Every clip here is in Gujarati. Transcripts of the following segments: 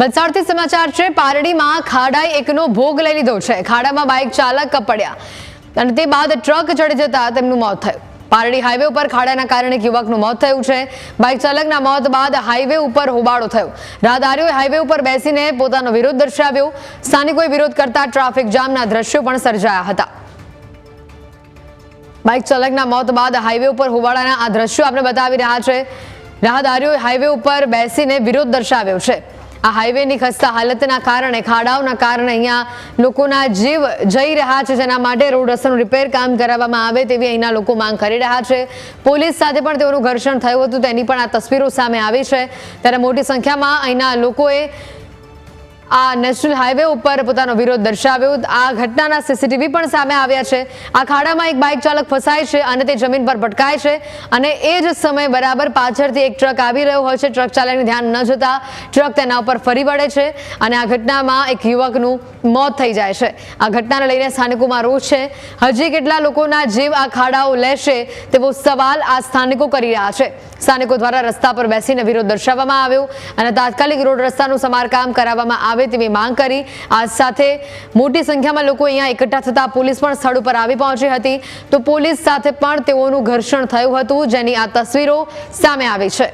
વલસાડથી સમાચાર છે, પારડીમાં ખાડાએ એકનો ભોગ લઈ લીધો છે. ખાડામાં બાઇક ચાલક પડ્યા અને તે બાદ ટ્રક ચડી જતા તેમનું મોત થયું. પારડી હાઈવે ઉપર ખાડાના કારણે એક યુવકનું મોત થયું છે. બાઇક ચાલકના મોત બાદ હાઈવે ઉપર હોબાળો થયો. રાહદારીઓએ હાઈવે ઉપર બેસીને પોતાનો વિરોધ દર્શાવ્યો. સ્થાનિકોએ વિરોધ કરતા ટ્રાફિક જામના દ્રશ્યો પણ સર્જાયા હતા. બાઇક ચાલકના મોત બાદ હાઈવે ઉપર હોબાળાના આ દ્રશ્યો આપણે બતાવી રહ્યા છે. રાહદારીઓએ હાઈવે ઉપર બેસીને વિરોધ દર્શાવ્યો છે. આ હાઈવેની ખસ્તા હાલતના કારણે, ખાડાઓના કારણે અહીંયા લોકોના જીવ જઈ રહ્યા છે, જેના માટે રોડ રસ્તાનું રિપેર કામ કરાવવામાં આવે તેવી અહીંના લોકો માંગ કરી રહ્યા છે. પોલીસ સાથે પણ તેઓનું ઘર્ષણ થયું હતું, તેની પણ આ તસવીરો સામે આવી છે. ત્યારે મોટી સંખ્યામાં અહીંના લોકોએ આ નેશનલ હાઈવે ઉપર પોતાનો વિરોધ દર્શાવ્યો. આ ઘટનાના સીસીટીવી પણ સામે આવ્યા છે. આ ખાડામાં એક બાઇક ચાલક ફસાય છે અને તે જમીન પર ભટકાય છે અને એ જ સમયે બરાબર પાછળથી એક ટ્રક આવી રહ્યો હોય છે. ટ્રક ચાલકને ધ્યાન ન જતા ટ્રક તેના ઉપર ફરી વળે છે અને આ ઘટનામાં એક યુવકનું મોત થઈ જાય છે. આ ઘટનાને લઈને સ્થાનિકોમાં રોષ છે. હજી કેટલા લોકોના જીવ આ ખાડાઓ લેશે તેવો સવાલ આ સ્થાનિકો કરી રહ્યા છે. સ્થાનિકો દ્વારા રસ્તા પર બેસીને વિરોધ દર્શાવવામાં આવ્યો અને તાત્કાલિક રોડ રસ્તાનું સમારકામ કરાવવામાં આવે તેવી માંગ કરી. આ સાથે મોટી સંખ્યામાં લોકો અહીંયા એકઠા થતા પોલીસ પણ સ્થળ ઉપર આવી પહોંચી હતી. તો પોલીસ સાથે પણ તેઓનું ઘર્ષણ થયું હતું, જેની આ તસવીરો સામે આવી છે.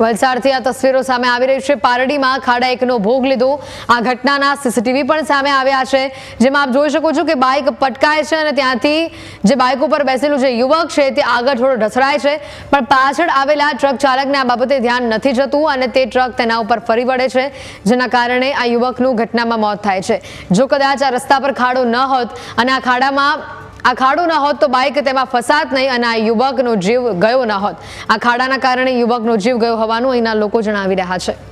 વલસાડથી આ તસવીરો સામે આવી રહી છે. પારડીમાં ખાડા એકનો ભોગ લીધો. આ ઘટનાના સીસીટીવી પણ સામે આવ્યા છે. જેમાં આપ જોઈ શકો છો કે બાઇક પટકાય છે અને ત્યાંથી જે બાઇક ઉપર બેસેલું જે યુવક છે તે આગળ થોડો ઢસડાય છે. પણ પાછળ આવેલા ટ્રક ચાલકને આ બાબતે ધ્યાન નથી જતું અને તે ટ્રક તેના ઉપર ફરી વળે છે, જેના કારણે આ યુવકનું ઘટનામાં મોત થાય છે. જો કદાચ આ રસ્તા પર ખાડો ન હોત અને આ ખાડામાં આ ખાડો ન હોત તો બાઇક તેમાં ફસાત નહીં અને આ યુવકનો જીવ ગયો ન હોત. આ ખાડાના કારણે યુવકનો જીવ ગયો હોવાનું અહીંના લોકો જણાવી રહ્યા છે.